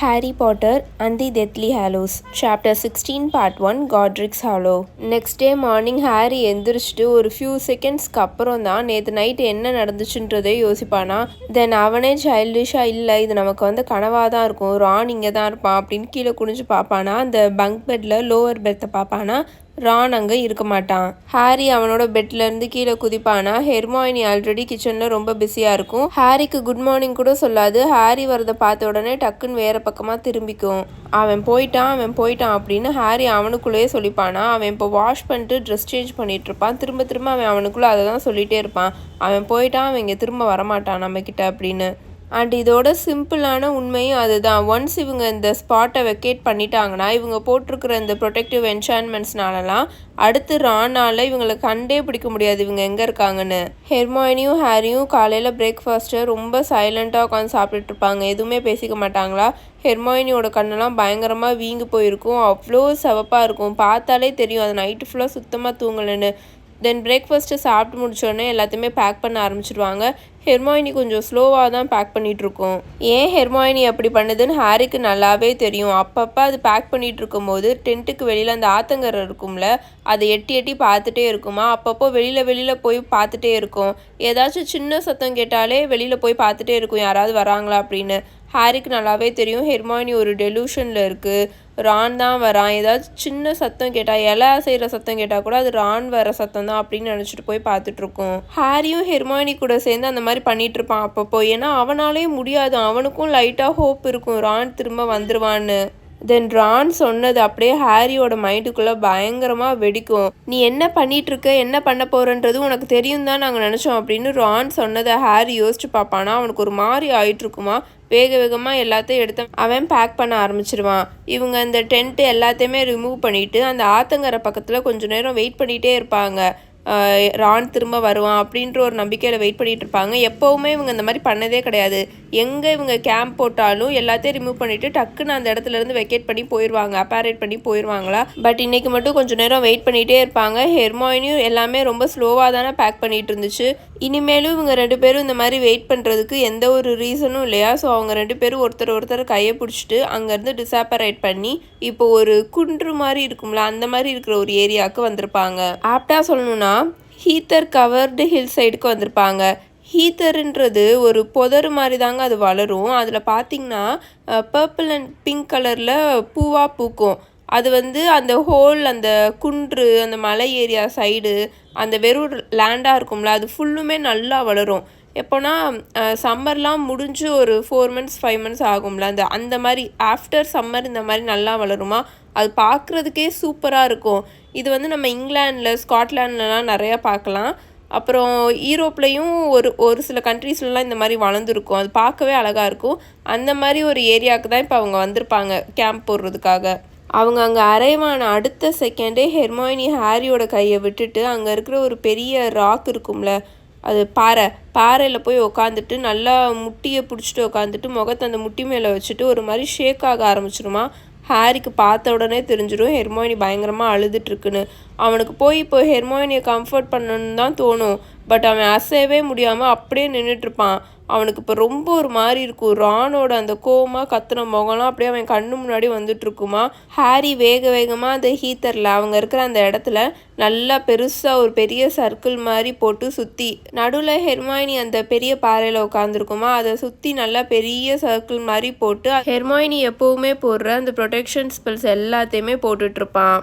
Harry Potter and the Deathly Hallows Chapter 16 Part 1 Godric's Hollow next day morning Harry எந்திரிச்சிட்டு ஒரு few செகண்ட்ஸ்க்கு அப்புறம் தான் நேற்று நைட்டு என்ன நடந்துச்சுன்றதே யோசிப்பானா? தென் அவனே சைல்டிஷாக இல்லை இது நமக்கு வந்து கனவாக தான் இருக்கும். ரான் இங்கே தான் இருப்பான். அப்படின்னு கீழே குனிஞ்சு பார்ப்பானா? அந்த பங்க் பெட்டில் லோவர் பெர்த்தை பார்ப்பானா? ரான் அங்கே இருக்க மாட்டான். ஹாரி அவனோட பெட்ல இருந்து கீழே குதிப்பானா? ஹெர்மாயினி ஆல்ரெடி கிச்சனில் ரொம்ப பிஸியாக இருக்கும். ஹாரிக்கு குட் மார்னிங் கூட சொல்லாது. ஹாரி வரதை பார்த்த உடனே டக்குன்னு வேற பக்கமாக திரும்பிக்கும். அவன் போயிட்டான் அவன் போயிட்டான் அப்படின்னு ஹாரி அவனுக்குள்ளேயே சொல்லிப்பானா? அவன் இப்போ வாஷ் பண்ணிட்டு ட்ரெஸ் சேஞ்ச் பண்ணிட்டு இருப்பான். திரும்ப திரும்ப அவன் அவனுக்குள்ளே அதை தான் சொல்லிகிட்டே இருப்பான். அவன் போயிட்டான் அவன் இங்கே திரும்ப வரமாட்டான் நம்மக்கிட்ட அப்படின்னு. அண்ட் இதோட சிம்பிளான உண்மையும் அதுதான். ஒன்ஸ் இவங்க இந்த ஸ்பாட்டை வெக்கேட் பண்ணிட்டாங்கன்னா இவங்க போட்டிருக்கிற இந்த ப்ரொடெக்டிவ் என்ஷான்மெண்ட்ஸ்னாலலாம் அடுத்து ரானால இவங்களை கண்டே பிடிக்க முடியாது இவங்க எங்கே இருக்காங்கன்னு. ஹெர்மாயினியும் ஹாரியும் காலையில் பிரேக்ஃபாஸ்ட்டை ரொம்ப சைலண்ட்டாக உட்காந்து சாப்பிட்டுட்டு இருப்பாங்க. எதுவுமே பேசிக்க மாட்டாங்களா? ஹெர்மாயினியோட கண்ணெல்லாம் பயங்கரமாக வீங்கி போயிருக்கும். அவ்வளோ சிவப்பாக இருக்கும். பார்த்தாலே தெரியும். அது நைட்டு ஃபுல்லாக சுத்தமாக தூங்கலைன்னு. தென் பிரேக்ஃபாஸ்ட்டு சாப்பிட்டு முடிச்சோடனே எல்லாத்தையுமே பேக் பண்ண ஆரம்பிச்சிடுவாங்க ஹெர்மாயினி கொஞ்சம் ஸ்லோவாக தான் பேக் பண்ணிகிட்ருக்கோம் ஏன் ஹெர்மாயினி அப்படி பண்ணுதுன்னு ஹாரிக்கு நல்லாவே தெரியும். அப்பப்போ அது பேக் பண்ணிகிட்டு இருக்கும்போது டென்ட்டுக்கு வெளியில் அந்த ஆத்தங்கரை இருக்கும்ல அதை எட்டி எட்டி பார்த்துட்டே இருக்குமா? அப்பப்போ வெளியில் வெளியில் போய் பார்த்துட்டே இருக்கும். ஏதாச்சும் சின்ன சத்தம் கேட்டாலே வெளியில் போய் பார்த்துட்டே இருக்கும். யாராவது வராங்களா அப்படின்னு. ஹாரிக்கு நல்லாவே தெரியும். ஹெர்மாயினி ஒரு டெலூஷனில் இருக்குது ரான் தான் வரான். ஏதாச்சும் சின்ன சத்தம் கேட்டால் இலை செய்கிற சத்தம் கேட்டால் கூட அது ரான் வர சத்தம் தான் அப்படின்னு நினச்சிட்டு போய் பார்த்துட்ருக்கோம் ஹாரியும் ஹெர்மானி கூட சேர்ந்து அந்த மாதிரி பண்ணிட்டு இருப்பான் அப்பப்போ. ஏன்னா அவனாலே முடியாது. அவனுக்கும் லைட்டாக ஹோப் இருக்கும். ரான் திரும்ப வந்துடுவான்னு தென் ரான் சொன்னது அப்படியே ஹாரியோட மைண்டுக்குள்ளே பயங்கரமாக வெடிக்கும். நீ என்ன பண்ணிட்டு இருக்க என்ன பண்ண போறன்றது உனக்கு தெரியும் தான் நாங்கள் நினச்சோம் அப்படின்னு ரான் சொன்னதை ஹாரி யோசிச்சு பார்ப்பானா? அவனுக்கு ஒரு மாதிரி ஆயிட்டு இருக்குமா வேக வேகமாக எல்லாத்தையும் எடுத்து அவன் பேக் பண்ண ஆரம்பிச்சிருவான். இவங்க அந்த டென்ட்டு எல்லாத்தையுமே ரிமூவ் பண்ணிட்டு அந்த ஆத்தங்கரை பக்கத்தில் கொஞ்ச நேரம் வெயிட் பண்ணிகிட்டே இருப்பாங்க. ரான் திரும்ப வருவான் அப்படின்ற ஒரு நம்பிக்கையில் வெயிட் பண்ணிகிட்டு இருப்பாங்க. எப்போவுமே இவங்க இந்த மாதிரி பண்ணதே கிடையாது. எங்கே இவங்க கேம்ப் போட்டாலும் எல்லாத்தையும் ரிமூவ் பண்ணிவிட்டு டக்குன்னு அந்த இடத்துல இருந்து வெக்கேட் பண்ணி போயிடுவாங்க அப்பாரேட் பண்ணி போயிடுவாங்களா பட் இன்னைக்கு மட்டும் கொஞ்சம் நேரம் வெயிட் பண்ணிகிட்டே இருப்பாங்க. ஹெர்மாயினியும் எல்லாமே ரொம்ப ஸ்லோவாக தானே பேக் பண்ணிட்டு இருந்துச்சு. இனிமேலும் இவங்க ரெண்டு பேரும் இந்த மாதிரி வெயிட் பண்ணுறதுக்கு எந்த ஒரு ரீசனும் இல்லையா? ஸோ அவங்க ரெண்டு பேரும் ஒருத்தர் ஒருத்தர் கையை பிடிச்சிட்டு அங்கேருந்து டிசாப்பரேட் பண்ணி இப்போ ஒரு குன்று மாதிரி இருக்கும்ல அந்த மாதிரி இருக்கிற ஒரு ஏரியாவுக்கு வந்திருப்பாங்க. ஆப்டா சொல்லணும்னா ஹீத்தர் கவர்டு ஹில் சைடுக்கு வந்திருப்பாங்க. ஹீத்தருன்றது ஒரு புதர் மாதிரி தாங்க அது வளரும். அதில் பார்த்தீங்கன்னா பர்பிள் அண்ட் பிங்க் கலரில் பூவாக பூக்கும். அது வந்து அந்த ஹோல் அந்த குன்று அந்த மலை ஏரியா சைடு அந்த வெறும் லேண்டாக இருக்கும்ல அது ஃபுல்லுமே நல்லா வளரும். எப்போனா சம்மர்லாம் முடிஞ்சு ஒரு ஃபோர் மந்த்ஸ் ஃபைவ் மந்த்ஸ் ஆகும்ல அந்த அந்த மாதிரி ஆஃப்டர் சம்மர் இந்த மாதிரி நல்லா வளருமா? அது பார்க்குறதுக்கே சூப்பராக இருக்கும். இது வந்து நம்ம இங்கிலாண்டில் ஸ்காட்லாண்ட்லலாம் நிறையா பார்க்கலாம் அப்புறம் ஈரோப்லேயும் ஒரு ஒரு சில கண்ட்ரீஸ்லலாம் இந்த மாதிரி வளர்ந்துருக்கும். அது பார்க்கவே அழகாக இருக்கும். அந்த மாதிரி ஒரு ஏரியாவுக்கு தான் இப்போ அவங்க வந்திருப்பாங்க கேம்ப் போடுறதுக்காக. அவங்க அங்கே அரைவான அடுத்த செகண்டே ஹெர்மாயினி ஹாரியோட கையை விட்டுட்டு அங்கே இருக்கிற ஒரு பெரிய ராக் இருக்கும்ல அது பாறை பாறையில் போய் உக்காந்துட்டு நல்லா முட்டியை பிடிச்சிட்டு உக்காந்துட்டு முகத்தை அந்த முட்டி மேலே வச்சுட்டு ஒரு மாதிரி ஷேக் ஆக ஆரம்பிச்சிருமா. ஹாரிக்கு பார்த்த உடனே தெரிஞ்சிடும் ஹெர்மோயினி பயங்கரமாக அழுதுட்டுருக்குன்னு. அவனுக்கு போய் இப்போ ஹெர்மோயினியை கம்ஃபர்ட் பண்ணணுன்னு தான் தோணும். பட் அவன் அசையவே முடியாமல் அப்படியே நின்றுட்டுருப்பான் அவனுக்கு இப்போ ரொம்ப ஒரு மாதிரி இருக்கும். ரானோட அந்த கோவமாக கத்துன முகம்லாம் அப்படியே அவன் கண்ணு முன்னாடி வந்துட்டுருக்குமா? ஹாரி வேக வேகமாக அந்த ஹீத்தரில் அவங்க இருக்கிற அந்த இடத்துல நல்லா பெருசாக ஒரு பெரிய சர்க்கிள் மாதிரி போட்டு சுற்றி நடுவில் ஹெர்மாயினி அந்த பெரிய பாறையில் உட்காந்துருக்குமா அதை சுற்றி நல்லா பெரிய சர்க்கிள் மாதிரி போட்டு ஹெர்மாயினி எப்போவுமே போடுற அந்த ப்ரொடெக்ஷன் ஸ்பெல்ஸ் எல்லாத்தையுமே போட்டுட்ருப்பான்.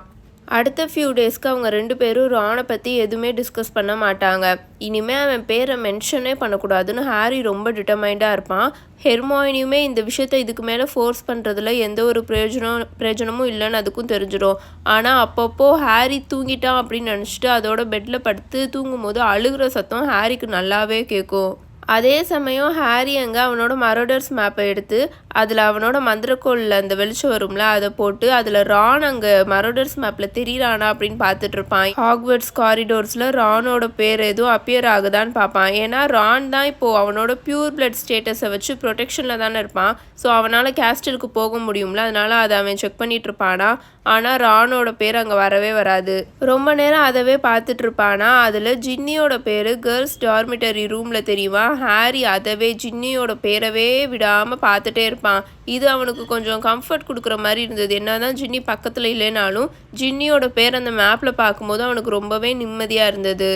அடுத்த ஃபியூ டேஸ்க்கு அவங்க ரெண்டு பேரும் ரானை பற்றி எதுவுமே டிஸ்கஸ் பண்ண மாட்டாங்க. இனிமேல் அவன் பேரை மென்ஷனே பண்ணக்கூடாதுன்னு ஹாரி ரொம்ப டிட்டர்மைண்டாக இருப்பான். ஹெர்மாயினியுமே இந்த விஷயத்த இதுக்கு மேலே ஃபோர்ஸ் பண்ணுறதுல எந்த ஒரு பிரயோஜனம் பிரயோஜனமும் இல்லைன்னு அதுக்கும் தெரிஞ்சிடும். ஆனால் அப்பப்போ ஹாரி தூங்கிட்டான் அப்படின்னு நினச்சிட்டு அதோட பெட்டில் படுத்து தூங்கும்போது அழுகிற சத்தம் ஹாரிக்கு நல்லாவே கேட்கும். அதே சமயம் ஹாரி அங்கே அவனோட மரோடர்ஸ் மேப்பை எடுத்து அதில் அவனோட மந்திரக்கோளில் அந்த வெளிச்சம் வரும்ல அதை போட்டு அதில் ரான் அங்கே மரோடர்ஸ் மேப்பில் தெரியிறானா அப்படின்னு பார்த்துட்டு இருப்பான். ஹாக்வர்ட்ஸ் காரிடோர்ஸில் ரானோட பேர் எதுவும் அப்பியர் ஆகுதான்னு பார்ப்பான். ஏன்னா ரான் தான் இப்போது அவனோட பியூர் பிளட் ஸ்டேட்டஸை வச்சு ப்ரொடெக்ஷனில் தானே இருப்பான். ஸோ அவனால் கேஸ்டலுக்கு போக முடியும்ல அதனால் அதை அவன் செக் பண்ணிட்டு இருப்பானா. ஆனால் ரானோட பேர் அங்கே வரவே வராது. ரொம்ப நேரம் அதவே பார்த்துட்டு இருப்பானா. அதில் ஜின்னியோட பேர் கேர்ள்ஸ் டார்மிட்டரி ரூமில் தெரியுமா? ஹாரி அதவே ஜின்னியோட பேரவே விடாமல் பார்த்துட்டே இருப்பான். இருப்பான் இது அவனுக்கு கொஞ்சம் கம்ஃபர்ட் கொடுக்குற மாதிரி இருந்தது. என்ன தான் ஜின்னி பக்கத்தில் இல்லைனாலும் ஜின்னியோட பேர் அந்த மேப்பில் பார்க்கும்போது அவனுக்கு ரொம்பவே நிம்மதியாக இருந்தது.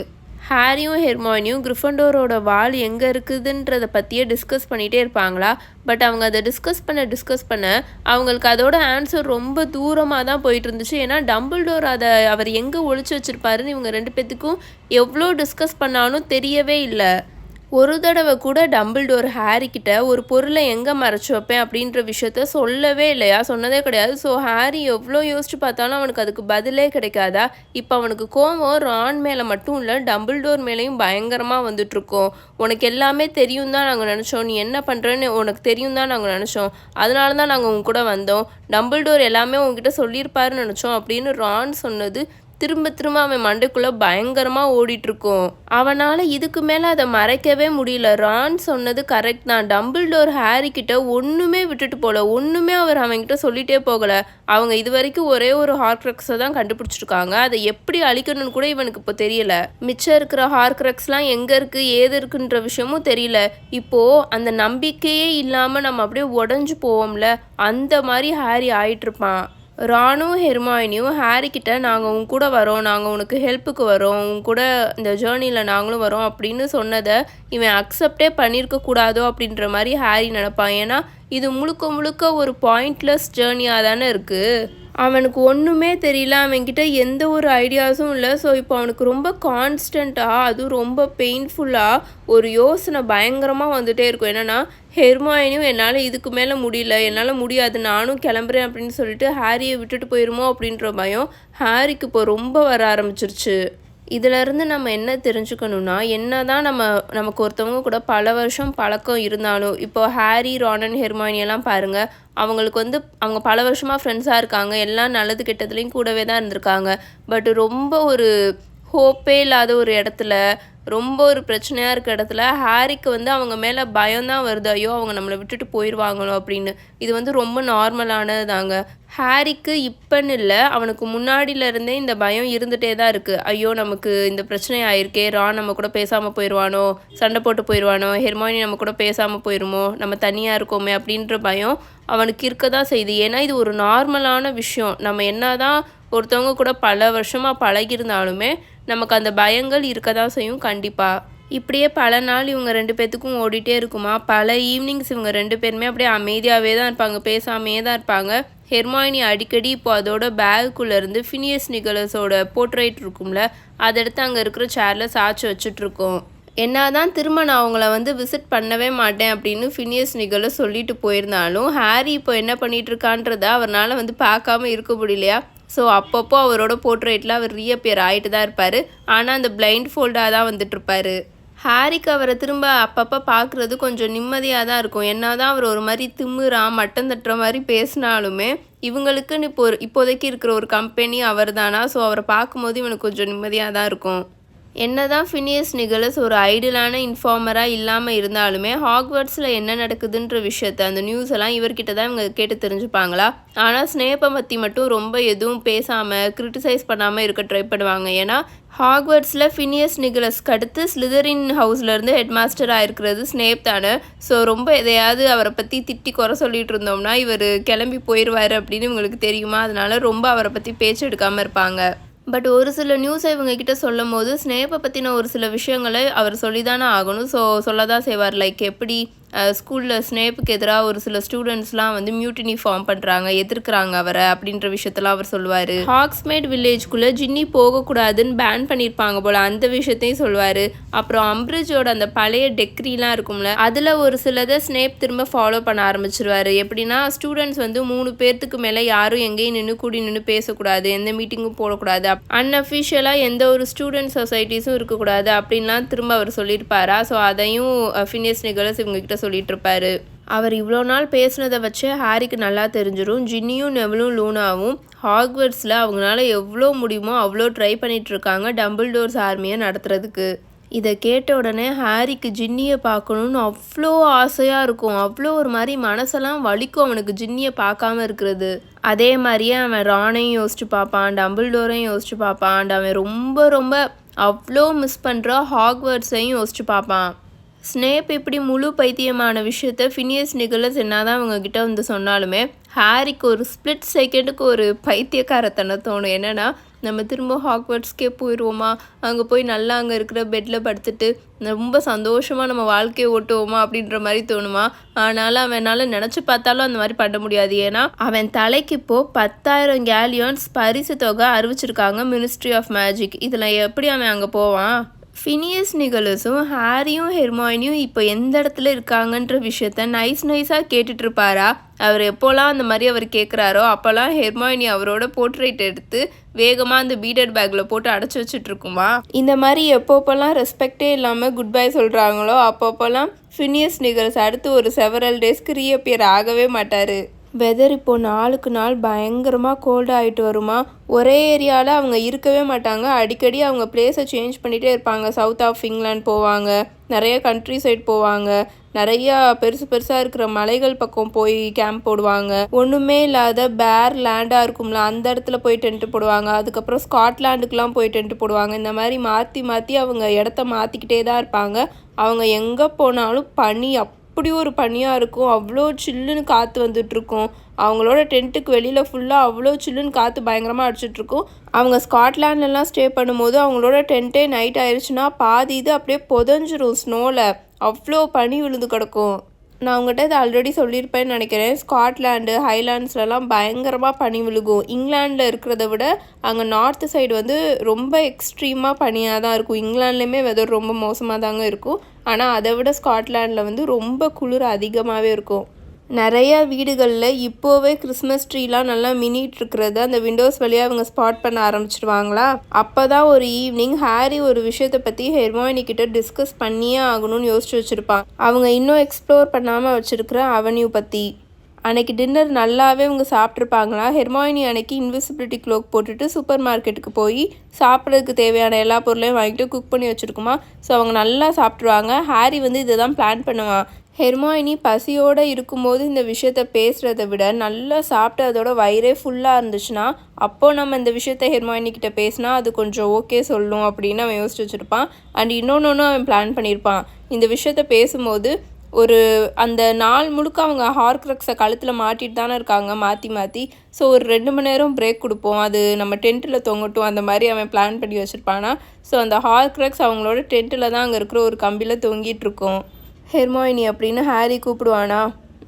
ஹாரியும் ஹெர்மானியும் கிரிஃபண்டோரோட வால் எங்கே இருக்குதுன்றத பற்றியே டிஸ்கஸ் பண்ணிகிட்டே இருப்பாங்களா? பட் அவங்க அதை டிஸ்கஸ் பண்ண டிஸ்கஸ் பண்ண அவங்களுக்கு அதோட ஆன்சர் ரொம்ப தூரமாக தான் போயிட்டு இருந்துச்சு ஏன்னா டம்பிள்டோர் அதை அவர் எங்கே ஒழிச்சு வச்சுருப்பாருன்னு இவங்க ரெண்டு பேத்துக்கும் எவ்வளோ டிஸ்கஸ் பண்ணாலும் தெரியவே இல்லை. ஒரு தடவை கூட டம்பிள்டோர் ஹாரிக்கிட்ட ஒரு பொருளை எங்கே மறைச்சி வைப்பேன் அப்படின்ற விஷயத்த சொல்லவே இல்லையா? சொன்னதே கிடையாது. ஸோ ஹாரி எவ்வளோ யோசிச்சு பார்த்தாலும் அவனுக்கு அதுக்கு பதிலே கிடைக்காதா? இப்போ அவனுக்கு கோவம் ரான் மேலே மட்டும் இல்லை டம்பிள்டோர் மேலேயும் பயங்கரமாக வந்துட்டுருக்கோம். உனக்கு எல்லாமே தெரியும் தான் நாங்கள் நினச்சோம். நீ என்ன பண்ணுறேன்னு உனக்கு தெரியும் தான் நாங்கள் நினச்சோம். அதனால தான் நாங்கள் உங்க கூட வந்தோம். டம்பிள்டோர் எல்லாமே உங்ககிட்ட சொல்லியிருப்பாருன்னு நினச்சோம் அப்படின்னு ரான் சொன்னது திரும்ப திரும்ப அவன் மண்டைக்குள்ள பயங்கரமா ஓடிட்டு இருக்கும் அவனால இதுக்கு மேல அதை மறைக்கவே முடியல. ரான் சொன்னது கரெக்ட் தான். டம்பிள் டோர் ஹாரி கிட்ட ஒண்ணுமே விட்டுட்டு போல. ஒண்ணுமே அவர் அவன்கிட்ட சொல்லிட்டே போகல. அவங்க இது வரைக்கும் ஒரே ஒரு ஹார்க்ரக்ஸை தான் கண்டுபிடிச்சிருக்காங்க. அதை எப்படி அழிக்கணும்னு கூட இவனுக்கு இப்போ தெரியல. மிச்சம் இருக்கிற ஹார்க்ரக்ஸ்லாம் எங்க இருக்கு ஏது இருக்குன்ற விஷயமும் தெரியல. இப்போ அந்த நம்பிக்கையே இல்லாம நம்ம அப்படியே உடஞ்சு போவோம்ல. அந்த மாதிரி ஹாரி ஆயிட்டு இருப்பான் ராணும் ஹெர்மாயினியும் ஹாரி நாங்கள் உன் கூட வரோம் நாங்கள் உனக்கு ஹெல்ப்புக்கு வரோம் உன் கூட இந்த ஜேர்னியில் நாங்களும் வரோம் அப்படின்னு சொன்னதை இவன் அக்செப்டே பண்ணியிருக்க கூடாதோ அப்படின்ற மாதிரி ஹாரி நினப்பான். ஏன்னா இது முழுக்க முழுக்க ஒரு பாயிண்ட்லெஸ் ஜேர்னியாக தானே இருக்குது அவனுக்கு ஒன்றுமே தெரியல. அவன்கிட்ட எந்த ஒரு ஐடியாஸும் இல்லை. ஸோ இப்போ அவனுக்கு ரொம்ப கான்ஸ்டண்ட்டாக அதுவும் ரொம்ப பெயின்ஃபுல்லாக ஒரு யோசனை பயங்கரமாக வந்துகிட்டே இருக்கும். என்னென்னா ஹெர்மாயினியும் என்னால் இதுக்கு மேலே முடியல. என்னால் முடியாது. நானும் கிளம்புறேன் அப்படின்னு சொல்லிட்டு ஹாரியை விட்டுட்டு போயிருமோ அப்படின்ற பயம் ஹாரிக்கு இப்போ ரொம்ப வர ஆரம்பிச்சிருச்சு. இதிலேருந்து நம்ம என்ன தெரிஞ்சுக்கணுன்னா என்ன தான் நம்ம நமக்கு ஒருத்தவங்க கூட பல வருஷம் பழக்கம் இருந்தாலும் இப்போ ஹாரி ரானன் ஹெர்மானியெல்லாம் எல்லாம் பாருங்கள் அவங்களுக்கு வந்து அவங்க பல வருஷமாக ஃப்ரெண்ட்ஸாக இருக்காங்க எல்லாம் நல்லது கெட்டதுலேயும் கூடவே தான் இருந்திருக்காங்க. பட் ரொம்ப ஒரு ஹோப்பே இல்லாத ஒரு இடத்துல ரொம்ப ஒரு பிரச்சனையாக இருக்க இடத்துல ஹாரிக்கு வந்து அவங்க மேலே பயம்தான் வருது. ஐயோ அவங்க நம்மளை விட்டுட்டு போயிடுவாங்களோ அப்படின்னு. இது வந்து ரொம்ப நார்மலானது தாங்க ஹாரிக்கு இப்போன்னு இல்லை அவனுக்கு முன்னாடியிலருந்தே இந்த பயம் இருந்துகிட்டே தான் இருக்குது ஐயோ நமக்கு இந்த பிரச்சனை ஆயிருக்கே. ரான் நம்ம கூட பேசாமல் போயிடுவானோ சண்டை போட்டு போயிடுவானோ ஹெர்மாயினி நம்ம கூட பேசாமல் போயிடுமோ நம்ம தனியாக இருக்கோமே அப்படின்ற பயம் அவனுக்கு இருக்க தான் செய்யுது ஏன்னா இது ஒரு நார்மலான விஷயம். நம்ம என்ன தான் ஒருத்தவங்க கூட பல வருஷமாக பழகிருந்தாலுமே நமக்கு அந்த பயங்கள் இருக்க தான் செய்யும் கண்டிப்பாக இப்படியே பல நாள் இவங்க ரெண்டு பேர்த்துக்கும் ஓடிட்டே இருக்குமா? பல ஈவினிங்ஸ் இவங்க ரெண்டு பேருமே அப்படியே அமைதியாகவே தான் இருப்பாங்க பேசாமையே தான் இருப்பாங்க. ஹெர்மாயினி அடிக்கடி இப்போ அதோட பேகுக்குள்ளேருந்து ஃபினியஸ் நிகலஸோட போர்ட்ரேட் இருக்கும்ல அதை எடுத்து அங்கே இருக்கிற சேரில் சாய்ச்சி வச்சுட்ருக்கோம் என்னதான் திரும்ப நான் அவங்கள வந்து விசிட் பண்ணவே மாட்டேன் அப்படின்னு ஃபினியஸ் நிகழ சொல்லிட்டு போயிருந்தாலும் ஹாரி இப்போ என்ன பண்ணிட்டு இருக்கான்றத அவரால் வந்து பார்க்காம இருக்க முடியலையா? ஸோ அப்பப்போ அவரோட போர்ட்ரேட்டில் அவர் ரீஅப்பியர் ஆகிட்டு தான் இருப்பார். ஆனால் அந்த பிளைண்ட் ஃபோல்டாக தான் வந்துட்டுருப்பாரு ஹாரிக்கு அவரை திரும்ப அப்பப்போ பார்க்குறது கொஞ்சம் நிம்மதியாக தான் இருக்கும். என்ன தான் அவர் ஒரு மாதிரி திமுறா மட்டம் தட்டுற மாதிரி பேசினாலுமே இவங்களுக்குன்னு இப்போ இப்போதைக்கு இருக்கிற ஒரு கம்பெனி அவர் தானா ஸோ அவரை பார்க்கும்போது இவனுக்கு கொஞ்சம் நிம்மதியாக தான் இருக்கும். என்னதான் ஃபினியஸ் நிகலஸ் ஒரு ஐடியலான இன்ஃபார்மராக இல்லாமல் இருந்தாலுமே ஹாக்வர்ட்ஸில் என்ன நடக்குதுன்ற விஷயத்த அந்த நியூஸ் எல்லாம் இவர்கிட்ட தான் இவங்க கேட்டு தெரிஞ்சுப்பாங்களா? ஆனால் ஸ்னேப்பை பற்றி மட்டும் ரொம்ப எதுவும் பேசாமல் கிரிட்டிசைஸ் பண்ணாமல் இருக்க ட்ரை பண்ணுவாங்க. ஏன்னா ஹாக்வர்ட்ஸில் ஃபினியஸ் நிகலஸ்க்கு அடுத்து ஸ்லிதரின் ஹவுஸ்லேருந்து ஹெட் மாஸ்டராக இருக்கிறது ஸ்னேப் தானே. ஸோ ரொம்ப எதையாவது அவரை பற்றி திட்டி குறை சொல்லிட்டு இருந்தோம்னா இவர் கிளம்பி போயிடுவார் அப்படின்னு இவங்களுக்கு தெரியுமா? அதனால ரொம்ப அவரை பற்றி பேச்சு எடுக்காமல் இருப்பாங்க. பட் ஒரு சில நியூஸை இவங்க கிட்ட சொல்லும் போது ஸ்னேப்பை பற்றின ஒரு சில விஷயங்களை அவர் சொல்லி தானே ஆகணும். ஸோ சொல்ல தான் செய்வார். லைக் எப்படி ஸ்கூலில் ஸ்னேப்புக்கு எதிராக ஒரு சில ஸ்டூடெண்ட்ஸ்லாம் வந்து மியூட்டினி ஃபார்ம் பண்ணுறாங்க எதிர்க்கிறாங்க அவரை அப்படின்ற விஷயத்தெல்லாம் அவர் சொல்லுவார். ஹாக்ஸ்மேட் வில்லேஜ்குள்ளே ஜின்னி போகக்கூடாதுன்னு பேன் பண்ணியிருப்பாங்க போல் அந்த விஷயத்தையும் சொல்லுவார். அப்புறம் அம்ரிஜோட அந்த பழைய டெக்ரிலாம் இருக்கும்ல அதில் ஒரு சிலதை ஸ்னேப் திரும்ப ஃபாலோ பண்ண ஆரம்பிச்சிருவார். எப்படின்னா ஸ்டூடெண்ட்ஸ் வந்து மூணு பேர்த்துக்கு மேலே யாரும் எங்கேயும் நின்று கூடி நின்று பேசக்கூடாது எந்த மீட்டிங்கும் போடக்கூடாது. அன்அஃபிஷியலாக எந்த ஒரு ஸ்டூடெண்ட் சொசைட்டிஸும் இருக்கக்கூடாது அப்படின்லாம் திரும்ப அவர் சொல்லியிருப்பாரா? ஸோ அதையும் ஃபினியஸ் நிகழ்ஸ் இவங்ககிட்ட சொல்லிட்டு இருப்பாரு அவர் இவ்வளோ நாள் பேசுனதை வச்சு ஹாரிக்கு நல்லா தெரிஞ்சிடும் ஜின்னியும் நெவலும் லூனாவும் ஹாக்வர்ட்ஸில் அவங்களால எவ்வளோ முடியுமோ அவ்வளோ ட்ரை பண்ணிட்டு இருக்காங்க டோர்ஸ் ஆர்மியை நடத்துறதுக்கு. இதை கேட்ட உடனே ஹாரிக்கு ஜின்னியை பார்க்கணுன்னு அவ்வளோ ஆசையாக இருக்கும். அவ்வளோ ஒரு மாதிரி மனசெல்லாம் வலிக்கும் அவனுக்கு ஜின்னியை பார்க்காம இருக்கிறது. அதே மாதிரியே அவன் ரானையும் யோசிச்சு பார்ப்பான் டம்பிள் டோரையும் யோசிச்சு பார்ப்பான். அவன் ரொம்ப ரொம்ப அவ்வளோ மிஸ் பண்ணுற ஹாக்வர்ட்ஸையும் யோசிச்சு பார்ப்பான். ஸ்னேப் இப்படி முழு பைத்தியமான விஷயத்த ஃபினியஸ் நிகலஸ் என்னதான் அவங்க அவங்கக்கிட்ட வந்து சொன்னாலுமே ஹாரிக்கு ஒரு ஸ்பிளிட் செகண்டுக்கு ஒரு பைத்தியக்காரத்தனை தோணும். என்னன்னா நம்ம திரும்ப ஹாக்வர்ட்ஸ்க்கே போயிடுவோமா அங்கே போய் நல்லா அங்கே இருக்கிற பெட்டில் படுத்துட்டு ரொம்ப சந்தோஷமாக நம்ம வாழ்க்கையை ஓட்டுவோமா அப்படின்ற மாதிரி தோணுமா? ஆனாலும் அவனால் நினச்சி பார்த்தாலும் அந்த மாதிரி பண்ண முடியாது. ஏன்னா அவன் தலைக்கு இப்போது பத்தாயிரம் கேலியன்ஸ் பரிசு தொகை அறிவிச்சிருக்காங்க மினிஸ்ட்ரி ஆஃப் மேஜிக் இதில் எப்படி அவன் அங்கே போவான்? ஃபினியஸ் நிகலஸும் ஹாரியும் ஹெர்மாயினியும் இப்போ எந்த இடத்துல இருக்காங்கன்ற விஷயத்த நைஸ் நைஸாக கேட்டுட்ருப்பாரா அவர் எப்போல்லாம் அந்த மாதிரி அவர் கேட்குறாரோ அப்போல்லாம் ஹெர்மாயினி அவரோட போர்ட்ரேட் எடுத்து வேகமாக அந்த பீடட் பேக்கில் போட்டு அடைச்சி வச்சுட்ருக்குமா இந்த மாதிரி எப்பப்போல்லாம் ரெஸ்பெக்டே இல்லாமல் குட் பை சொல்கிறாங்களோ அப்பப்போல்லாம் ஃபினியஸ் நிகல்ஸ் அடுத்து ஒரு செவரல் டேஸ்க்கு ரீஅப்பியர் ஆகவே மாட்டார். வெதர் இப்போ நாளுக்கு நாள் பயங்கரமாக கோல்டு ஆகிட்டு வருமா? ஒரே ஏரியாவில் அவங்க இருக்கவே மாட்டாங்க. அடிக்கடி அவங்க பிளேஸை சேஞ்ச் பண்ணிகிட்டே இருப்பாங்க. சவுத் ஆஃப் இங்கிலாந்து போவாங்க. நிறைய கண்ட்ரி சைட் போவாங்க. நிறையா பெருசு பெருசாக இருக்கிற மலைகள் பக்கம் போய் கேம்ப் போடுவாங்க. ஒன்றுமே இல்லாத பேர் லேண்டாக இருக்கும்ல. அந்த இடத்துல போய் டென்ட்டு போடுவாங்க. அதுக்கப்புறம் ஸ்காட்லாண்டுக்கெலாம் போய் டென்ட்டு போடுவாங்க. இந்த மாதிரி மாற்றி மாற்றி அவங்க இடத்த மாற்றிக்கிட்டே தான் இருப்பாங்க. அவங்க எங்கே போனாலும் பனி அப் அப்படி ஒரு பனியாக இருக்கும். அவ்வளோ சில்லுன்னு காற்று வந்துட்டுருக்கும் அவங்களோட டென்ட்டுக்கு வெளியில் ஃபுல்லாக அவ்வளோ சில்லுன்னு காற்று பயங்கரமாக அடிச்சிட்ருக்கும். அவங்க ஸ்காட்லாண்ட்லலாம் ஸ்டே பண்ணும்போது அவங்களோட டென்ட்டே நைட் ஆயிடுச்சுன்னா பாதி இது அப்படியே புதஞ்சிரும் ஸ்னோவில் அவ்வளோ பனி விழுந்து கிடக்கும். நான் உங்கள்கிட்ட இதை ஆல்ரெடி சொல்லியிருப்பேன்னு நினைக்கிறேன். ஸ்காட்லாண்டு ஹைலாண்ட்ஸ்லலாம் பயங்கரமாக பனி விழுகும். இங்கிலாண்டில் இருக்கிறத விட அங்கே நார்த் சைடு வந்து ரொம்ப எக்ஸ்ட்ரீமாக பனியாக தான் இருக்கும். இங்கிலாண்ட்லேயுமே வெதர் ரொம்ப மோசமாக தாங்க இருக்கும். ஆனால் அதை விட ஸ்காட்லாண்டில் வந்து ரொம்ப குளிர் அதிகமாகவே இருக்கும். நிறைய வீடுகளில் இப்போவே கிறிஸ்மஸ் ட்ரீலாம் நல்லா மினிட்டு இருக்கிறத அந்த விண்டோஸ் வழியாக அவங்க ஸ்பாட் பண்ண ஆரம்பிச்சிருவாங்களா? அப்போ தான் ஒரு ஈவினிங் ஹாரி ஒரு விஷயத்தை பற்றி ஹெர்மாயினி கிட்ட டிஸ்கஸ் பண்ணியே ஆகணும்னு யோசிச்சு வச்சுருப்பான் அவங்க இன்னும் எக்ஸ்ப்ளோர் பண்ணாமல் வச்சுருக்கிற அவென்யூ பற்றி அன்னைக்கு டின்னர் நல்லாவே அவங்க சாப்பிட்ருப்பாங்களா ஹெர்மாயினி அன்னைக்கு இன்விசிபிலிட்டி க்ளோக் போட்டுட்டு சூப்பர் மார்க்கெட்டுக்கு போய் சாப்பிட்றதுக்கு தேவையான எல்லா பொருளையும் வாங்கிட்டு குக் பண்ணி வச்சுருக்குமா? ஸோ அவங்க நல்லா சாப்பிட்ருவாங்க ஹாரி வந்து இதை தான் பிளான் பண்ணுவான் ஹெர்மாயினி பசியோடு இருக்கும்போது இந்த விஷயத்த பேசுகிறத விட நல்லா சாப்பிட்டு அதோட வயிறே ஃபுல்லாக இருந்துச்சுன்னா அப்போது நம்ம இந்த விஷயத்த ஹெர்மாயினி கிட்ட பேசினா அது கொஞ்சம் ஓகே சொல்லும் அப்படின்னு அவன் யோசிச்சு வச்சுருப்பான். அண்ட் இன்னொன்று அவன் பிளான் பண்ணியிருப்பான் இந்த விஷயத்த பேசும்போது ஒரு அந்த நாள் முழுக்க அவங்க ஹார்க்ரக்ஸை கழுத்தில் மாட்டிட்டு தானே இருக்காங்க மாற்றி மாற்றி ஸோ ஒரு ரெண்டு மணி நேரம் பிரேக் கொடுப்போம். அது நம்ம டென்ட்டில் தொங்கட்டும். அந்த மாதிரி அவன் பிளான் பண்ணி வச்சுருப்பானா. ஸோ அந்த ஹார்க்ரக்ஸ் அவங்களோட டென்ட்டில் தான் அங்கே இருக்கிற ஒரு கம்பியில் தொங்கிட்டு இருக்கோம். ஹெர்மாயினி அப்படின்னு ஹாரி கூப்பிடுவானா?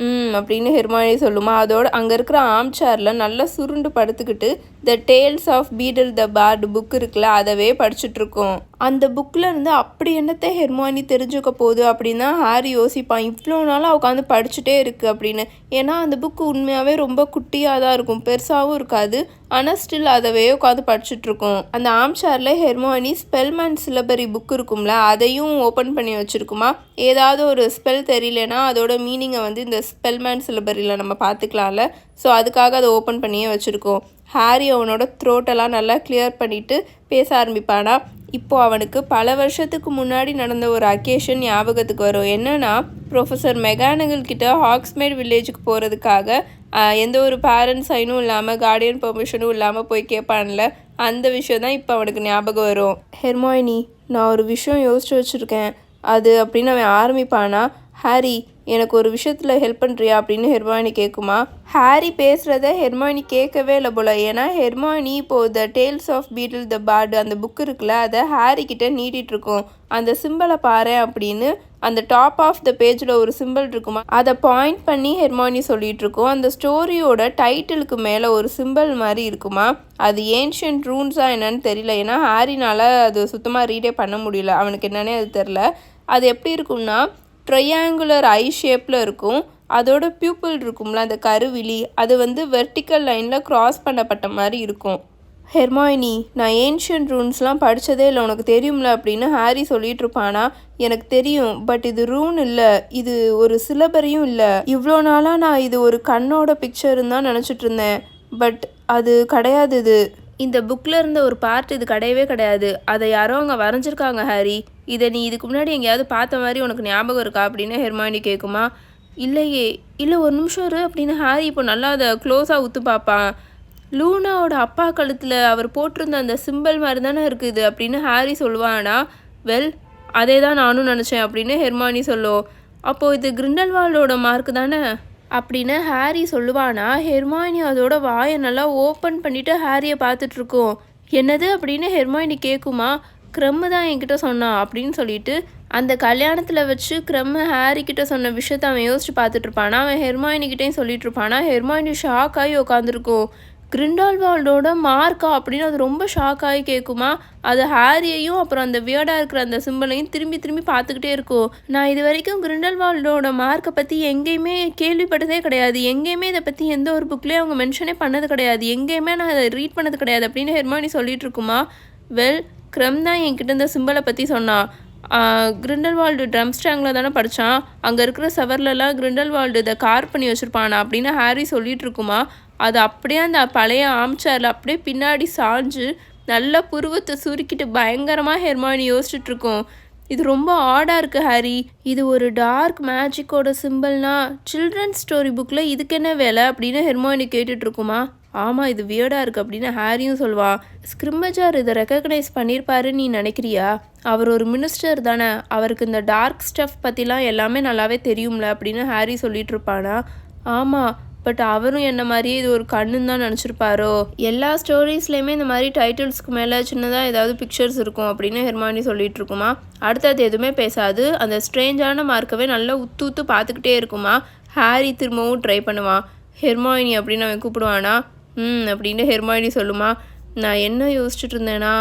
ம் அப்படின்னு ஹெர்மாயினி சொல்லுமா. அதோட அங்கே இருக்கிற ஆம் சேரில் நல்லா சுருண்டு படுத்துக்கிட்டு the tales of Beedle the bard book இருக்குல்ல அதவே படிச்சுட்ருக்கோம் அந்த புக்கில் இருந்து அப்படி என்னத்தை ஹெர்மாயினி தெரிஞ்சுக்க போகுது அப்படின்னு தான் ஹாரி யோசிப்பான் இவ்வளோ நாளாக உட்காந்து படிச்சுட்டே இருக்குது அப்படின்னு. ஏன்னா அந்த புக்கு உண்மையாகவே ரொம்ப குட்டியாக தான் இருக்கும் பெருசாகவும் இருக்காது. ஆனால் ஸ்டில் அதவே உட்காந்து படிச்சுட்ருக்கோம். அந்த ஆம்சாரில் ஸ்பெல் மேன் சிலபரி புக் இருக்கும்ல அதையும் ஓப்பன் பண்ணி வச்சுருக்குமா? ஏதாவது ஒரு ஸ்பெல் தெரியலனா அதோட மீனிங்கை வந்து இந்த ஸ்பெல்மேன் சிலபரியில் நம்ம பார்த்துக்கலாம்ல. ஸோ அதுக்காக அதை ஓப்பன் பண்ணியே வச்சுருக்கோம். ஹாரி அவனோட த்ரோட்டெல்லாம் நல்லா கிளியர் பண்ணிவிட்டு பேச ஆரம்பிப்பானா? இப்போது அவனுக்கு பல வருஷத்துக்கு முன்னாடி நடந்த ஒரு அக்கேஷன் ஞாபகத்துக்கு வரும். என்னென்னா ப்ரொஃபஸர் மெகானகல் கிட்ட ஹாக்ஸ்மேட் வில்லேஜுக்கு போகிறதுக்காக எந்த ஒரு பேரண்ட் சைனும் இல்லாமல் கார்டியன் பெர்மிஷனும் இல்லாமல் போய் கேட்பான்ல அந்த விஷயம் தான் இப்போ அவனுக்கு ஞாபகம் வரும். ஹெர்மாயினி நான் ஒரு விஷயம் யோசிச்சு வச்சுருக்கேன். அது அப்படின்னு அவன் ஆரம்பிப்பானா? ஹாரி எனக்கு ஒரு விஷயத்தில் ஹெல்ப் பண்ணுறியா அப்படின்னு ஹெர்மாயினி கேட்குமா ஹாரி பேசுகிறத ஹெர்மாயினி கேட்கவே இல்லை போல. ஏன்னா ஹெர்மாயினி இப்போது the tales of Beedle the bard அந்த புக் இருக்குல்ல அதை ஹாரி கிட்ட நீட்டிகிட்டு அந்த சிம்பிளை பாரு அப்படின்னு அந்த டாப் ஆஃப் த பேஜில் ஒரு சிம்பிள் இருக்குமா அதை பாயிண்ட் பண்ணி ஹெர்மானி சொல்லிட்டு இருக்கோம். அந்த ஸ்டோரியோட டைட்டிலுக்கு மேலே ஒரு சிம்பிள் மாதிரி இருக்குமா? அது ஏன்ஷியன்ட் ரூன்ஸாக என்னன்னு தெரியல. ஏன்னா ஹாரினால் அது சுத்தமாக ரீடே பண்ண முடியல. அவனுக்கு என்னன்னே அது தெரில அது எப்படி இருக்கும்னா ட்ரையாங்குலர் ஐ ஷேப்பில் இருக்கும். அதோட பியூப்பிள் இருக்கும்ல அந்த கருவிழி அது வந்து வெர்டிக்கல் லைனில் க்ராஸ் பண்ணப்பட்ட மாதிரி இருக்கும். ஹெர்மாயினி நான் ஏன்ஷியன் ரூன்ஸ்லாம் படித்ததே இல்லை. உனக்கு தெரியும்ல அப்படின்னு ஹாரி சொல்லிட்டு இருப்பானா? எனக்கு தெரியும். பட் இது ரூன் இல்லை. இது ஒரு சிலபரியும் இல்லை. இவ்வளோ நாளாக நான் இது ஒரு கண்ணோட பிக்சருன்னு தான் நினச்சிட்டு இருந்தேன். பட் அது கிடையாது இது. இந்த புக்கில் இருந்த ஒரு பார்ட் இது கிடையவே கிடையாது. அதை யாரோ அங்கே வரைஞ்சிருக்காங்க ஹாரி. இதை நீ இதுக்கு முன்னாடி எங்கேயாவது பார்த்த மாதிரி உனக்கு ஞாபகம் இருக்கா அப்படின்னு ஹெர்மானி கேட்குமா? இல்லையே. இல்லை ஒரு நிமிஷம் இரு அப்படின்னு ஹாரி இப்போ நல்லா அதை க்ளோஸாக ஊற்று பார்ப்பான். லூனாவோட அப்பா கழுத்தில் அவர் போட்டிருந்த அந்த சிம்பிள் மாதிரி தானே இருக்குது அப்படின்னு ஹாரி சொல்லுவானா? வெல் அதே தான் நானும் நினச்சேன் அப்படின்னு ஹெர்மானி சொல்லும் அப்போது இது கிரிண்டல்வால்டோட மார்க் தானே? அப்படின்னு ஹாரி சொல்லுவானா? ஹெர்மாயினி அதோட வாயை நல்லா ஓப்பன் பண்ணிவிட்டு ஹாரியை பார்த்துட்ருக்கோம் என்னது அப்படின்னு ஹெர்மாயினி கேட்குமா? க்ரம்மு தான் என்கிட்ட சொன்னான் அப்படின்னு சொல்லிட்டு அந்த கல்யாணத்தில் வச்சு க்ரம்மு ஹாரி சொன்ன விஷயத்த அவன் யோசிச்சு பார்த்துட்டு இருப்பானா? அவன் ஹெர்மாயினிக்கிட்டையும் சொல்லிட்டு இருப்பானா? ஹெர்மாயினி ஷாக் ஆகி உட்காந்துருக்கும் கிரிண்டால்வால்டோட மார்க்கா அப்படின்னு அது ரொம்ப ஷாக் ஆகி கேட்குமா அது ஹாரியையும் அப்புறம் அந்த வியர்டாக இருக்கிற அந்த சிம்பிளையும் திரும்பி திரும்பி பார்த்துக்கிட்டே இருக்கும் நான் இது வரைக்கும் கிரிண்டல்வால்டோட மார்க்கை பற்றி எங்கேயுமே கேள்விப்பட்டதே கிடையாது. எங்கேயுமே இதை பற்றி எந்த ஒரு புக்லேயும் அவங்க மென்ஷனே பண்ணது கிடையாது. எங்கேயுமே நான் அதை ரீட் பண்ணது கிடையாது அப்படின்னு ஹெர்மானி சொல்லிட்டு இருக்குமா? வெல் க்ரம் தான் என்கிட்ட இந்த சிம்பிளை பற்றி சொன்னான் கிரிண்டல்வால்டு ட்ரம் ஸ்டாங்கில் தானே படித்தான் அங்கே இருக்கிற செவர்லலாம் கிரிண்டல்வால்டு இதை கார் பண்ணி வச்சுருப்பானா அப்படின்னு ஹாரி சொல்லிட்டு இருக்குமா. அது அப்படியே அந்த பழைய ஆம்சாரில் அப்படியே பின்னாடி சாஞ்சு நல்ல புருவத்தை சுருக்கிட்டு பயங்கரமாக ஹெர்மானி யோசிச்சுட்டு இருக்கோம். இது ரொம்ப ஆடாக இருக்குது ஹாரி. இது ஒரு டார்க் மேஜிக்கோட சிம்பிள்னா சில்ட்ரன்ஸ் ஸ்டோரி புக்கில் இதுக்கு என்ன வேலை அப்படின்னு ஹெர்மானி கேட்டுட்ருக்குமா ஆமாம் இது வியர்டாக இருக்குது அப்படின்னு ஹாரியும் சொல்வா. ஸ்கிரிம்மஜார் இதை ரெக்கக்னைஸ் பண்ணியிருப்பாருன்னு நீ நினைக்கிறியா? அவர் ஒரு மினிஸ்டர் தானே. அவருக்கு இந்த டார்க் ஸ்டஃப் பற்றிலாம் எல்லாமே நல்லாவே தெரியும்ல அப்படின்னு ஹாரி சொல்லிட்டு இருப்பானா. ஆமாம் பட் அவரும் என்ன மாதிரியே இது ஒரு கண்ணுன்னு தான் நினச்சிருப்பாரோ. எல்லா ஸ்டோரிஸ்லேயுமே இந்த மாதிரி டைட்டில்ஸ்க்கு மேலே சின்னதாக ஏதாவது பிக்சர்ஸ் இருக்கும் அப்படின்னு ஹெர்மானி சொல்லிட்டு இருக்குமா. அடுத்தது எதுவுமே பேசாது. அந்த ஸ்ட்ரேஞ்சான மார்க்கவே நல்லா உத்து உத்து பார்த்துக்கிட்டே இருக்குமா. ஹாரி திரும்பவும் ட்ரை பண்ணுவான் ஹெர்மாயினி அப்படின்னு அவன் கூப்பிடுவானா. ம் அப்படின்னு ஹெர்மாயினி சொல்லுமா. நான் என்ன யோசிச்சுட்டு இருந்தேன்னா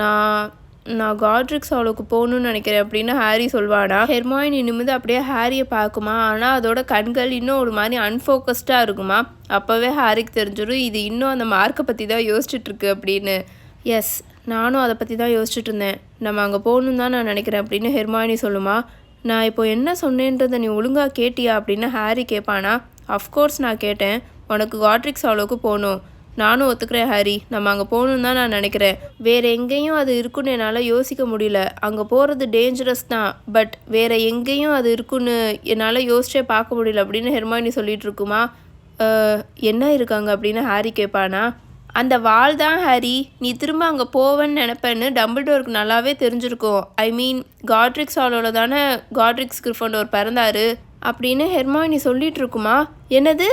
நான் நான் காட்ரிக்ஸ் அவளுக்கு போகணும்னு நினைக்கிறேன் அப்படின்னு ஹாரி சொல்வானா. ஹெர்மாயினி நிமிந்து அப்படியே ஹாரியை பார்க்குமா. ஆனால் அதோட கண்கள் இன்னும் ஒரு மாதிரி அன்ஃபோக்கஸ்டாக இருக்குமா. அப்போவே ஹாரிக்கு தெரிஞ்சிடும் இது இன்னும் அந்த மார்க்கை பற்றி தான் யோசிச்சுட்ருக்கு அப்படின்னு. எஸ் நானும் அதை பற்றி தான் யோசிச்சுட்டு இருந்தேன். நம்ம அங்கே போகணுன்னு தான் நான் நினைக்கிறேன் அப்படின்னு ஹெர்மாயினி சொல்லுமா. நான் இப்போ என்ன சொன்னேன்றதை நீ ஒழுங்காக கேட்டியா அப்படின்னு ஹாரி கேட்பானா அஃப்கோர்ஸ் நான் கேட்டேன். உனக்கு காட்ரிக்ஸ் அவ்வளோக்கு போகணும். நானும் ஒத்துக்கிறேன் ஹாரி. நம்ம அங்கே போகணுன்னு தான் நான் நினைக்கிறேன். வேறு எங்கேயும் அது இருக்குன்னு என்னால் யோசிக்க முடியல. அங்கே போகிறது டேஞ்சரஸ் தான். பட் வேறு எங்கேயும் அது இருக்குன்னு என்னால் யோசிச்சே பார்க்க முடியல அப்படின்னு ஹெர்மாயினி சொல்லிட்டு இருக்குமா? என்ன இருக்காங்க அப்படின்னு ஹாரி கேட்பானா? அந்த வால் தான் ஹாரி. நீ திரும்ப அங்கே போவேன்னு நினப்பேன்னு டம்பிள்டோருக்கு நல்லாவே தெரிஞ்சிருக்கும். ஐ மீன் காட்ரிக்ஸ் ஹாலோட தானே காட்ரிக்ஸ் கிரிஃபண்டோர் பிறந்தாரு. அப்படின்னு ஹெர்மாயினி சொல்லிட்டு இருக்குமா என்னது?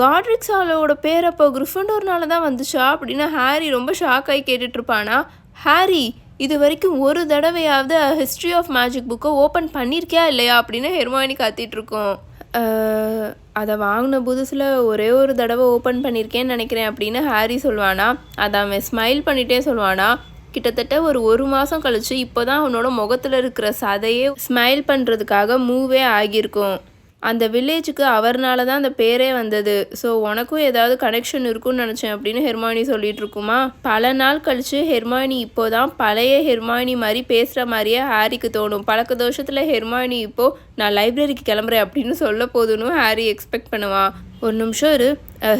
காட்ரிக்ஸ் ஹாலோட பேர் அப்போ கிரிஃபண்டோர்னால தான் வந்துச்சா? அப்படின்னு ஹாரி ரொம்ப ஷாக் ஆகி கேட்டுட்டு இருப்பானா ஹாரி இது வரைக்கும் ஒரு தடவையாவது ஹிஸ்ட்ரி ஆஃப் மேஜிக் புக்கை ஓப்பன் பண்ணியிருக்கியா இல்லையா? அப்படின்னு ஹெர்மாயினி கத்திட்டு இருக்கோம் அதை வாங்கின புதுசில் ஒரே ஒரு தடவை ஓப்பன் பண்ணியிருக்கேன்னு நினைக்கிறேன் அப்படின்னு ஹாரி சொல்வானா? அதை அவன் ஸ்மைல் பண்ணிட்டே சொல்வானா? கிட்டத்தட்ட ஒரு ஒரு மாதம் கழிச்சு இப்போ தான் அவனோட முகத்தில் இருக்கிற சதையே ஸ்மைல் பண்ணுறதுக்காக மூவே ஆகியிருக்கும். அந்த வில்லேஜுக்கு அவர்னால தான் அந்த பேரே வந்தது. ஸோ உனக்கும் ஏதாவது கனெக்ஷன் இருக்கும்னு நினச்சேன் அப்படின்னு ஹெர்மானி சொல்லிட்டு இருக்குமா? பல நாள் கழிச்சு ஹெர்மானி இப்போ தான் பழைய ஹெர்மானி மாதிரி பேசுகிற மாதிரியே ஹாரிக்கு தோணும். பழக்க தோஷத்தில் ஹெர்மானி இப்போ நான் லைப்ரரிக்கு கிளம்புறேன் அப்படின்னு சொல்ல போதுன்னு ஹாரி எக்ஸ்பெக்ட் பண்ணுவான் ஒரு நிமிஷம் ஒரு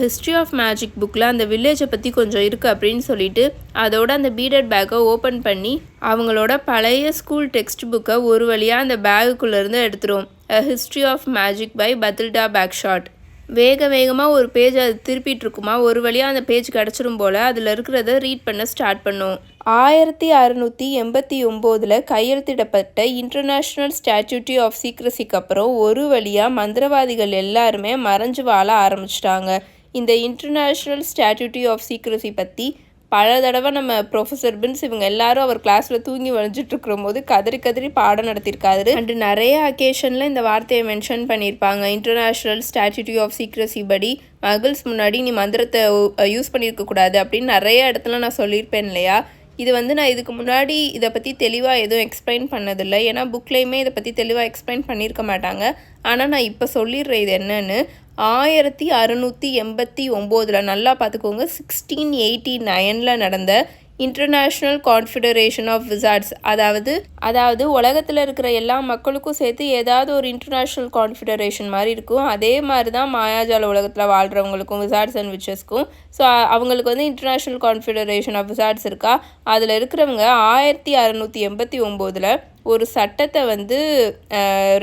ஹிஸ்ட்ரி ஆஃப் மேஜிக் புக்கில் அந்த வில்லேஜை பற்றி கொஞ்சம் இருக்குது அப்படின்னு சொல்லிட்டு அதோட அந்த பீடட் பேக்கை ஓப்பன் பண்ணி அவங்களோட பழைய ஸ்கூல் டெக்ஸ்ட் புக்கை ஒரு வழியாக அந்த பேகுக்குள்ளேருந்து எடுத்துரும். History of magic by Bathilda Bagshot வேக வேகமாக ஒரு பேஜ் அது திருப்பிட்டுருக்குமா? ஒரு வழியாக அந்த பேஜ் கிடச்சிரும் போல். அதில் இருக்கிறத ரீட் பண்ண ஸ்டார்ட் பண்ணும். ஆயிரத்தி அறுநூற்றி எண்பத்தி ஒம்போதில் கையெழுத்திடப்பட்ட இன்டர்நேஷ்னல் ஸ்டாச்சுட்டி ஆஃப் சீக்ரஸிக்கு அப்புறம் ஒரு வழியாக மந்திரவாதிகள் எல்லாருமே மறைஞ்சு வாழ ஆரம்பிச்சிட்டாங்க. இந்த இன்டர்நேஷ்னல் ஸ்டாச்சுட்டி ஆஃப் சீக்ரஸி பற்றி பல தடவை நம்ம ப்ரொஃபஸர் பின்ஸ் இவங்க எல்லாரும் அவர் கிளாஸில் தூங்கி வழிஞ்சிட்டு இருக்கிற போது கதறி கதறி பாடம் நடத்தியிருக்காரு. அண்டு நிறைய அக்கேஷனில் இந்த வார்த்தையை மென்ஷன் பண்ணியிருப்பாங்க. இன்டர்நேஷ்னல் ஸ்டாச்சுட்யூ ஆஃப் சீக்ரஸி படி மகிழ்ஸ் முன்னாடி நீ மந்திரத்தை யூஸ் பண்ணியிருக்க கூடாது அப்படின்னு நிறைய இடத்துல நான் சொல்லியிருப்பேன் இல்லையா? இது வந்து நான் இதுக்கு முன்னாடி இதை பற்றி தெளிவாக எதுவும் எக்ஸ்பிளைன் பண்ணதில்லை. ஏன்னா புக்லேயுமே இதை பற்றி தெளிவாக எக்ஸ்பிளைன் பண்ணியிருக்க மாட்டாங்க. ஆனால் நான் இப்போ சொல்லிடுறேன் இது என்னன்னு. ஆயிரத்தி அறுநூற்றி எண்பத்தி ஒம்போதில் நல்லா பார்த்துக்கோங்க சிக்ஸ்டீன் எயிட்டி நைனில் நடந்த இன்டர்நேஷ்னல் கான்ஃபெடரேஷன் ஆஃப் விசார்ட்ஸ் அதாவது அதாவது உலகத்தில் இருக்கிற எல்லா மக்களுக்கும் சேர்த்து ஏதாவது ஒரு இன்டர்நேஷ்னல் கான்ஃபெடரேஷன் மாதிரி இருக்கும். அதே மாதிரி தான் மாயாஜால உலகத்தில் வாழ்கிறவங்களுக்கும் விசார்ட்ஸ் அண்ட் விச்சஸ்க்கும் ஸோ அவங்களுக்கு வந்து இன்டர்நேஷ்னல் கான்ஃபெடரேஷன் ஆஃப் விசார்ட்ஸ் இருக்கா? அதில் இருக்கிறவங்க ஆயிரத்தி அறநூற்றி எண்பத்தி ஒம்போதில் ஒரு சட்டத்தை வந்து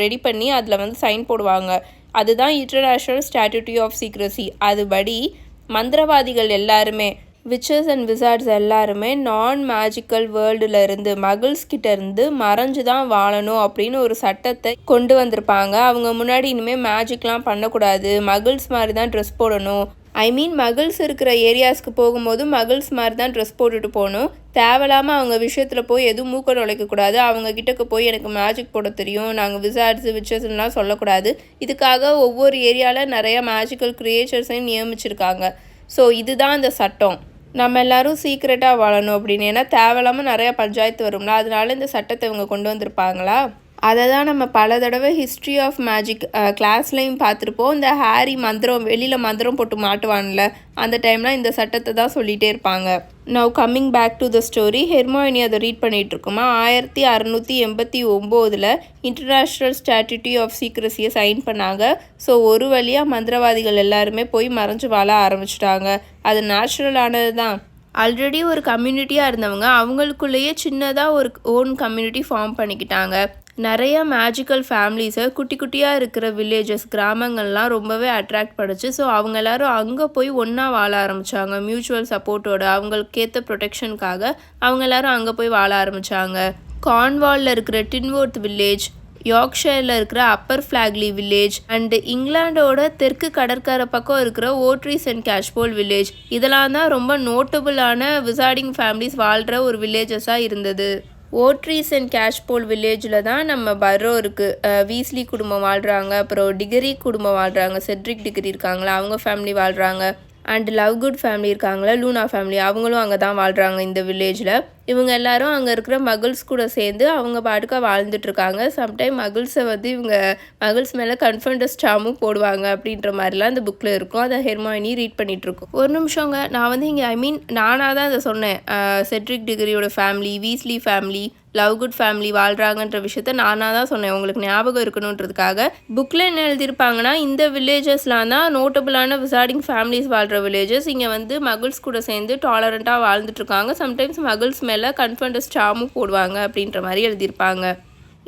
ரெடி பண்ணி அதில் வந்து சைன் போடுவாங்க. அதுதான் இன்டர்நேஷ்னல் ஸ்டாட்யூட்டி ஆஃப் சீக்ரஸி அதுபடி மந்திரவாதிகள் எல்லாருமே விச்சஸ் அண்ட் விசார்ட்ஸ் எல்லாருமே நான் மேஜிக்கல் வேர்ல்டுல இருந்து மகிழ்ஸ் இருந்து மறைஞ்சு தான் வாழணும் அப்படின்னு ஒரு சட்டத்தை கொண்டு வந்திருப்பாங்க. அவங்க முன்னாடி இனிமேல் மேஜிக்லாம் பண்ணக்கூடாது. மகிழ்ஸ் மாதிரி தான் ட்ரெஸ் போடணும். ஐ மீன் மகிழ்ஸ் இருக்கிற ஏரியாஸ்க்கு போகும்போது மகிழ்ஸ் மாதிரி தான் ட்ரெஸ் போட்டுட்டு போகணும். தேவையில்லாமல் அவங்க விஷயத்தில் போய் எதுவும் மூக்க நுழைக்கக்கூடாது அவங்க கிட்டக்கு போய் எனக்கு மேஜிக் போட தெரியும். நாங்கள் விசாரிச்சு விச்சஸ்லாம் சொல்லக்கூடாது. இதுக்காக ஒவ்வொரு ஏரியாவில் நிறையா மேஜிக்கல் க்ரியேச்சர்ஸையும் நியமிச்சிருக்காங்க. ஸோ இதுதான் அந்த சட்டம். நம்ம எல்லாரும் சீக்ரெட்டாக வாழணும் அப்படின்னு. ஏன்னா தேவையில்லாமல் நிறையா பஞ்சாயத்து வரும்ல. அதனால இந்த சட்டத்தை இவங்க கொண்டு வந்திருப்பாங்களா? அதை தான் நம்ம பல தடவை ஹிஸ்ட்ரி ஆஃப் மேஜிக் கிளாஸ்லையும் பார்த்துருப்போம். இந்த ஹாரி மந்திரம் வெளியில் மந்திரம் போட்டு மாட்டுவான்ல அந்த டைமில் இந்த சட்டத்தை தான் சொல்லிகிட்டே இருப்பாங்க. Now coming back to the story Hermione அதை ரீட் பண்ணிகிட்டு இருக்குமா? ஆயிரத்தி அறநூற்றி எண்பத்தி ஒம்போதில் இன்டர்நேஷ்னல் ஸ்டாட்டிட்டி ஆஃப் சீக்ரஸியை சைன் பண்ணாங்க. ஸோ ஒரு வழியாக மந்திரவாதிகள் எல்லாருமே போய் மறைஞ்சு வாழ ஆரம்பிச்சிட்டாங்க. அது நேச்சுரலானது தான். ஆல்ரெடி ஒரு கம்யூனிட்டியாக இருந்தவங்க அவங்களுக்குள்ளேயே சின்னதாக ஒரு ஓன் கம்யூனிட்டி ஃபார்ம் பண்ணிக்கிட்டாங்க. நிறைய மேஜிக்கல் ஃபேமிலிஸை குட்டி குட்டியாக இருக்கிற வில்லேஜஸ் கிராமங்கள்லாம் ரொம்பவே அட்ராக்ட் பண்ணுச்சு. ஸோ அவங்க எல்லாரும் அங்கே போய் ஒன்றா வாழ ஆரம்பித்தாங்க மியூச்சுவல் சப்போர்ட்டோட அவங்களுக்கு ஏற்ற ப்ரொடெக்ஷனுக்காக அவங்க எல்லாரும் அங்கே போய் வாழ ஆரம்பித்தாங்க கார்ன்வாலில் இருக்கிற டின்வோர்த் வில்லேஜ் யார்க்ஷயரில் இருக்கிற அப்பர் ஃப்ளாக்லி வில்லேஜ் அண்டு இங்கிலாண்டோட தெற்கு கடற்கரை பக்கம் இருக்கிற ஓட்ரிஸ் அண்ட் கேஷ்போல் வில்லேஜ் இதெல்லாம் தான் ரொம்ப நோட்டபுளான விசார்டிங் ஃபேமிலிஸ் வாழ்கிற ஒரு வில்லேஜஸாக இருந்தது. ஓட்ரீஸ் அண்ட் கேஷ்போல் வில்லேஜில் தான் நம்ம பரோ இருக்குது வீஸ்லி குடும்பம் வாழ்கிறாங்க அப்புறம் டிகிரி குடும்பம் வாழ்கிறாங்க செட்ரிக் டிகிரி இருக்காங்களா? அவங்க ஃபேமிலி வாழ்கிறாங்க அண்ட் லவ் குட் ஃபேமிலி இருக்காங்களா? லூனா ஃபேமிலி அவங்களும் அங்கே தான் வாழ்கிறாங்க இந்த வில்லேஜில் இவங்க எல்லாரும் அங்கே இருக்கிற மகிழ்ஸ் கூட சேர்ந்து அவங்க பாட்டுக்காக வாழ்ந்துட்டுருக்காங்க சம்டைம் மகிழ்ஸை வந்து இவங்க மகிழ்ஸ் மேலே கன்ஃபர்டஸ்டாமும் போடுவாங்க அப்படின்ற மாதிரிலாம் அந்த புக்கில் இருக்கும். அதை ஹெர்மாயினி ரீட் பண்ணிகிட்ருக்கும் ஒரு நிமிஷங்க நான் வந்து இங்கே ஐ மீன் நானாக தான் அதை சொன்னேன். Cedric டிகிரியோட family Weasley family love good family வாழ்கிறாங்கன்ற விஷயத்த நானாக தான் சொன்னேன். உங்களுக்கு ஞாபகம் இருக்கணுன்றதுக்காக. புக்கில் என்ன எழுதியிருப்பாங்கன்னா இந்த வில்லேஜஸ்லாம் தான் நோட்டபுளான விசார்டிங் ஃபேமிலிஸ் வாழ்கிற வில்லேஜஸ் இங்கே வந்து மகிழ்ஸ் கூட சேர்ந்து டாலரண்ட்டாக வாழ்ந்துட்டுருக்காங்க சம்டைம்ஸ் மகிழ்ஸ் மேலே கன்ஃபண்டஸ் சாமும் போடுவாங்க அப்படின்ற மாதிரி எழுதியிருப்பாங்க.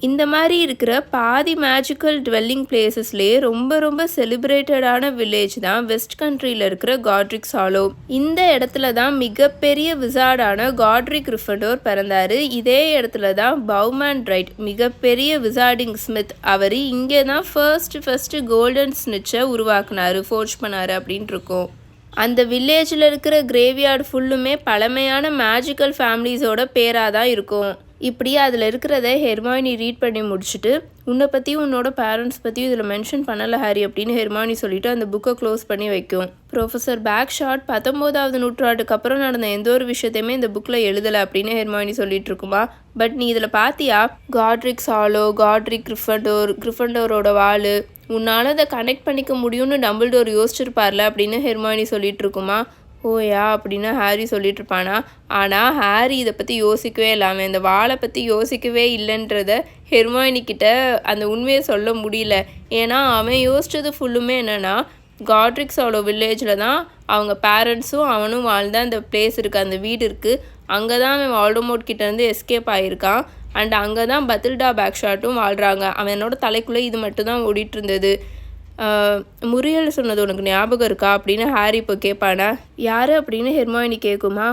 இந்த மாதிரி இருக்கிற பாதி மேஜிக்கல் டுவெல்லிங் பிளேசஸ்லேயே ரொம்ப ரொம்ப செலிப்ரேட்டடான வில்லேஜ் தான் வெஸ்ட் கண்ட்ரியில் இருக்கிற காட்ரிக் சாலோ இந்த இடத்துல தான் மிகப்பெரிய விசார்டான காட்ரிக் ரிஃபண்டோர் பிறந்தார். இதே இடத்துல தான் பவுமேன் ரைட் மிகப்பெரிய விசார்டிங் ஸ்மித் அவர் இங்கே தான் ஃபர்ஸ்ட் ஃபர்ஸ்ட் கோல்டன் ஸ்னிச்சை உருவாக்குனாரு ஃபோர்ஜ் பண்ணார் அப்படின்ட்டு இருக்கோம். அந்த வில்லேஜில் இருக்கிற கிரேவியார்டு ஃபுல்லுமே பழமையான மேஜிக்கல் ஃபேமிலிஸோட பேராக தான் இருக்கும். இப்படி அதில் இருக்கிறத ஹெர்மாயினி ரீட் பண்ணி முடிச்சுட்டு உன்னை பற்றியும் உன்னோட பேரண்ட்ஸ் பற்றியும் இதில் மென்ஷன் பண்ணலை ஹாரி அப்படின்னு ஹெர்மானி சொல்லிட்டு அந்த புக்கை க்ளோஸ் பண்ணி வைக்கும். ப்ரொஃபஸர் பேக் ஷாட் பத்தொம்போதாவது நூற்றாண்டுக்கு அப்புறம் நடந்த எந்த ஒரு விஷயத்தையுமே இந்த புக்கில் எழுதலை அப்படின்னு ஹெர்மானி சொல்லிட்டு இருக்குமா. பட் நீ இதில் பார்த்தியா காட்ரிக் சாலோ காட்ரிக் கிரிஃபண்டோர் கிரிஃபண்டோரோட வாலு உன்னால் அதை கனெக்ட் பண்ணிக்க முடியும்னு டோர் யோசிச்சிருப்பார்ல அப்படின்னு ஹெர்மாயினி சொல்லிட்டு இருக்குமா ஓயா அப்படின்னு ஹாரி சொல்லிட்டு இருப்பானா ஆனால் ஹாரி இதை பற்றி யோசிக்கவே இல்லாமல் இந்த வாழை பற்றி யோசிக்கவே இல்லைன்றத ஹெர்மாயினிக்கிட்ட அந்த உண்மையை சொல்ல முடியல. ஏன்னா அவன் யோசித்தது ஃபுல்லுமே என்னென்னா காட்ரிக்ஸ் அவ்வளோ வில்லேஜில் தான் அவங்க பேரண்ட்ஸும் அவனும் வாழ்ந்த அந்த பிளேஸ் இருக்குது அந்த வீடு இருக்குது அங்கே தான் அவன் வால்டமோட் கிட்டேருந்து எஸ்கேப் ஆகியிருக்கான் அண்ட் அங்கே தான் பத்தில்டா பேக் ஷாட்டும் வாழ்கிறாங்க அவனோட தலைக்குள்ளே இது மட்டும் தான் ஓடிட்டு இருந்தது முரியல் சொன்னது உனக்கு ஞாபகம் இருக்கா? அப்படின்னு ஹாரி இப்போ கேட்பானா யார் அப்படின்னு ஹெர்மாயினி கேட்குமா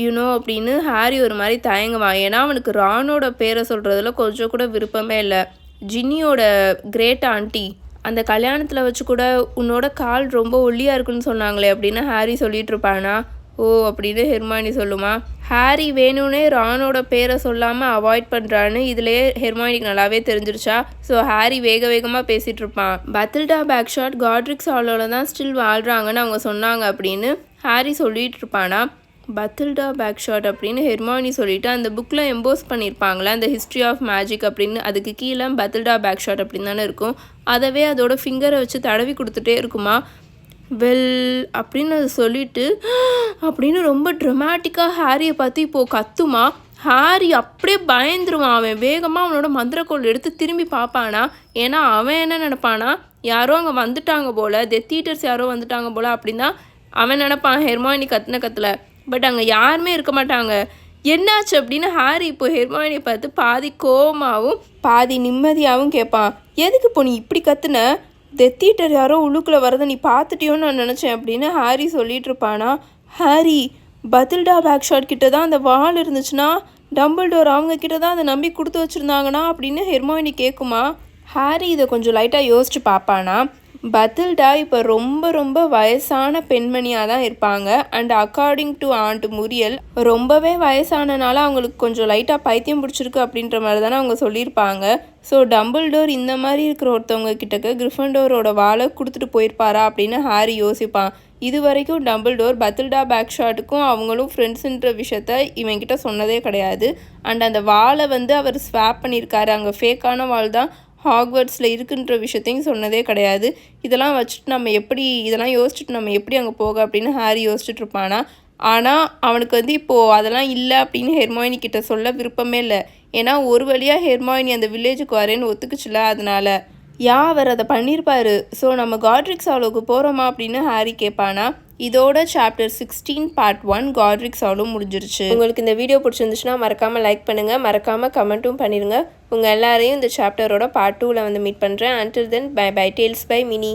யூனோ அப்படின்னு ஹாரி ஒரு மாதிரி தயங்குவான் ஏன்னா அவனுக்கு ரானோட பேரை சொல்கிறதுல கொஞ்சம் கூட விருப்பமே இல்லை. ஜின்னியோட கிரேட் ஆண்டி அந்த கல்யாணத்தில் வச்சு கூட உன்னோட கால் ரொம்ப ஒல்லியாக இருக்குன்னு சொன்னாங்களே அப்படின்னு ஹாரி சொல்லிட்டு இருப்பானா ஓ அப்படின்னு ஹெர்மானி சொல்லுமா. ஹாரி வேணும்னே ரானோட பேரை சொல்லாமல் அவாய்ட் பண்ணுறான்னு இதுலேயே ஹெர்மானிக்கு நல்லாவே தெரிஞ்சிருச்சா. ஸோ ஹாரி வேக வேகமாக பேசிகிட்டு இருப்பான். பத்தில்டா பேக் ஷாட் காட்ரிக்ஸ் சாலோட தான் ஸ்டில் வாழ்கிறாங்கன்னு அவங்க சொன்னாங்க அப்படின்னு ஹாரி சொல்லிட்டு இருப்பானா. பத்தில்டா பேக் ஷாட் அப்படின்னு ஹெர்மானி சொல்லிட்டு அந்த புக்கில் எம்போஸ் பண்ணியிருப்பாங்களே அந்த ஹிஸ்ட்ரி ஆஃப் மேஜிக் அப்படின்னு அதுக்கு கீழே பத்தில்டா பேக் ஷாட் அப்படின்னு தானே இருக்கும். அதவே அதோட ஃபிங்கரை வச்சு தடவி கொடுத்துட்டே இருக்குமா. வெல் அப்படின்னு அதை சொல்லிட்டு அப்படின்னு ரொம்ப ட்ரமாட்டிக்காக ஹாரியை பார்த்து இப்போது கத்துமா? ஹாரி அப்படியே பயந்துருவான் அவன் வேகமாக அவனோட மந்திரக்கோள் எடுத்து திரும்பி பார்ப்பானா? ஏன்னா அவன் என்ன நினப்பானா? யாரோ அங்கே வந்துட்டாங்க போல். த ஈட்டர்ஸ் யாரோ வந்துட்டாங்க போல் அப்படின்னா அவன் நினப்பான் ஹெர்மாயினி கத்துன கத்தில். பட் அங்கே யாருமே இருக்க மாட்டாங்க. என்னாச்சு அப்படின்னு ஹாரி இப்போ ஹெர்மாயினியை பார்த்து பாதி கோபமாகவும் பாதி நிம்மதியாகவும் கேட்பான். எதுக்கு இப்போ நீ இப்படி கத்துன? டெத்தீட்டர் யாரோ உள்ளுக்குள்ளே வரதை நீ பார்த்துட்டியோன்னு நான் நினச்சேன் அப்படின்னு ஹாரி சொல்லிட்டு இருப்பானா ஹாரி பதில்டா பேக் ஷாட் கிட்ட தான் அந்த வால் இருந்துச்சுன்னா டம்பிள்டோர் அவங்க கிட்ட தான் அதை நம்பி கொடுத்து வச்சுருந்தாங்கன்னா அப்படின்னு ஹெர்மோயினி கேட்குமா ஹாரி இதை கொஞ்சம் லைட்டாக யோசிச்சு பார்ப்பானா? பத்தில்டா இப்போ ரொம்ப ரொம்ப வயசான பெண்மணியாக தான் இருப்பாங்க. And according to aunt Muriel ரொம்பவே வயசானனால அவங்களுக்கு கொஞ்சம் லைட்டாக பைத்தியம் பிடிச்சிருக்கு அப்படின்ற மாதிரி தானே அவங்க சொல்லியிருப்பாங்க. ஸோ டம்பிள்டோர் இந்த மாதிரி இருக்கிற ஒருத்தவங்க கிட்டக்க கிரிஃபன்டோரோட வாழை கொடுத்துட்டு போயிருப்பாரா அப்படின்னு ஹாரி யோசிப்பான். இது வரைக்கும் டம்பிள்டோர் பத்தில்டா பேக் ஷாட்டுக்கும் அவங்களும் ஃப்ரெண்ட்ஸுன்ற விஷயத்த இவன்கிட்ட சொன்னதே கிடையாது. அண்ட் அந்த வாளை வந்து அவர் ஸ்வாப் பண்ணியிருக்காரு. அங்கே ஃபேக்கான வால் தான் ஹாக்வர்ட்ஸில் இருக்குன்ற விஷயத்தையும் சொன்னதே கிடையாது. இதெல்லாம் வச்சுட்டு நம்ம எப்படி இதெல்லாம் யோசிச்சுட்டு நம்ம எப்படி அங்கே போக அப்படின்னு ஹாரி யோசிச்சுட்டு இருப்பானா? ஆனால் அவனுக்கு வந்து இப்போது அதெல்லாம் இல்லை அப்படின்னு ஹெர்மாயினி கிட்ட சொல்ல விருப்பமே இல்லை. ஏன்னா ஒரு வழியாக ஹெர்மாயினி அந்த வில்லேஜுக்கு வரேன்னு ஒத்துக்குச்சுல அதனால். யா அவர் அதை பண்ணியிருப்பாரு ஸோ நம்ம காட்ரிக்ஸ் அவ்வளோக்கு போகிறோமா அப்படின்னு ஹாரி கேட்பானா? இதோட chapter sixteen part one Godric அவ்வளோ முடிஞ்சிருச்சு. உங்களுக்கு இந்த வீடியோ பிடிச்சிருந்துச்சுன்னா மறக்காமல் லைக் பண்ணுங்கள் மறக்காமல் கமெண்ட்டும் பண்ணிடுங்க உங்கள் எல்லாரையும் இந்த சாப்டரோட பார்ட் டூவில் வந்து மீட் பண்ணுறேன் until then bye bye tales by Mini